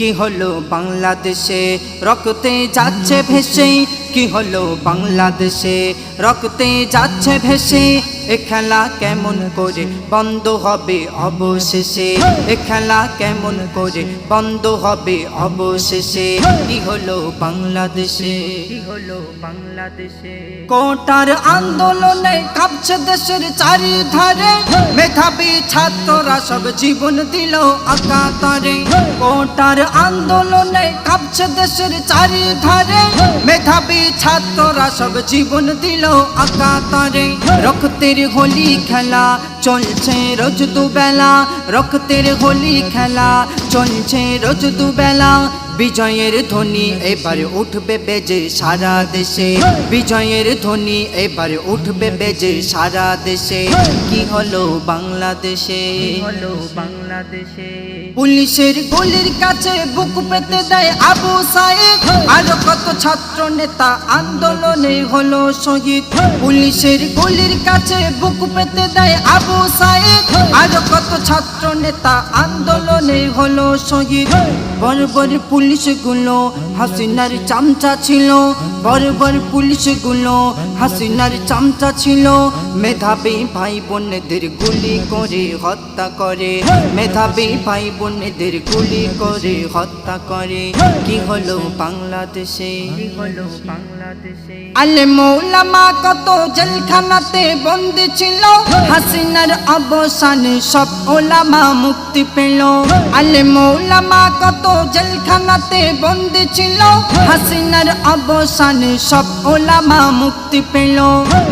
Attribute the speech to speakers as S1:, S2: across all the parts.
S1: কি হলো বাংলাদেশে? রক্তে যাচ্ছে ভেসে। কি হলো বাংলাদেশে? রক্তে যাচ্ছে ভেসে। এ খেলা কেমন করে বন্ধ হবে অবশেষে? এ খেলা কেমন করে বন্ধ হবে অবশেষে? কি হলো বাংলাদেশে? কি হলো বাংলাদেশে? কোটার আন্দোলনে কাঁপছে দেশের চারিধারে। মেধাবী ছাত্ররা সব জীবন দিল আকাতারে। কোটার আন্দোলনে কাঁপছে দেশের চারিধারে। মেধাবী ছাত্ররা সব জীবন দিল আকাতারে। রক্তের হোলি খেলা চলছে রোজ দুবেলা রক্তের হোলি খেলা। চলছে রোজ দুবেলা বিজয়ের ধ্বনি এবার উঠবে বেজে সারা দেশে। বিজয়ের ধ্বনি এবার উঠবে বেজে সারা দেশে। কি হলো বাংলাদেশে? হলো বাংলাদেশে? পুলিশের গুলির কাছে বুক পেতে দেয় আবু সাইদ আরও কত ছাত্র নেতা আন্দোলনে হলো শহীদ। পুলিশের গুলির কাছে বুক পেতে দেয় আবু সাইদ আরও কত ছাত্র নেতা আন্দোলনে হলো শহীদ পুলিশগুলো হাসিনার চামচা ছিল। পুলিশগুলো হাসিনার চামচা ছিল। মেধাবী ভাই বোনেদের গুলি করে হত্যা করে। মেধাবী ভাই বোনেদের গুলি করে হত্যা করে। কি হলো বাংলাদেশে? কি হলো বাংলাদেশে? আলে মৌলামা কত জেলখানাতে বন্দি ছিল। হাসিনার অবসান সব ওলামা মুক্তি পেল। আলে মৌলামা কত জেলখানাতে বন্দি ছিল। হাসিনার অবসান সব ওলামা মুক্তি পেল।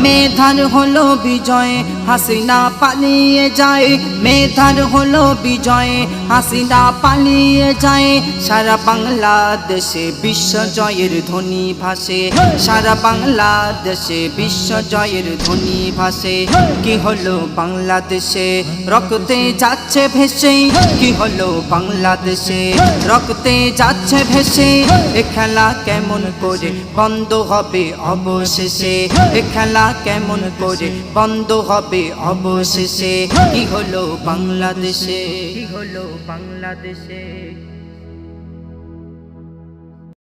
S1: মেধার হলো বিজয়, হাসিনা পালিয়ে যায়। মেধার হলো বিজয়, হাসিনা পালিয়ে যায়। সারা বাংলাদেশে বিশ্ব জয়ের ধ্বনি ভাসে। সারা বাংলাদেশে বিশ্ব জয়ের ধ্বনি ভাসে। কি হলো বাংলাদেশে। রক্তে যাচ্ছে ভেসে, কি হলো বাংলাদেশে? রক্তে যাচ্ছে ভেসে, এ খেলা কেমন করে বন্ধ হবে অবশেষে? এ খেলা কেমন করে বন্ধ হবে অবশেষে? কি হলো বাংলাদেশে? কি হলো বাংলাদেশে?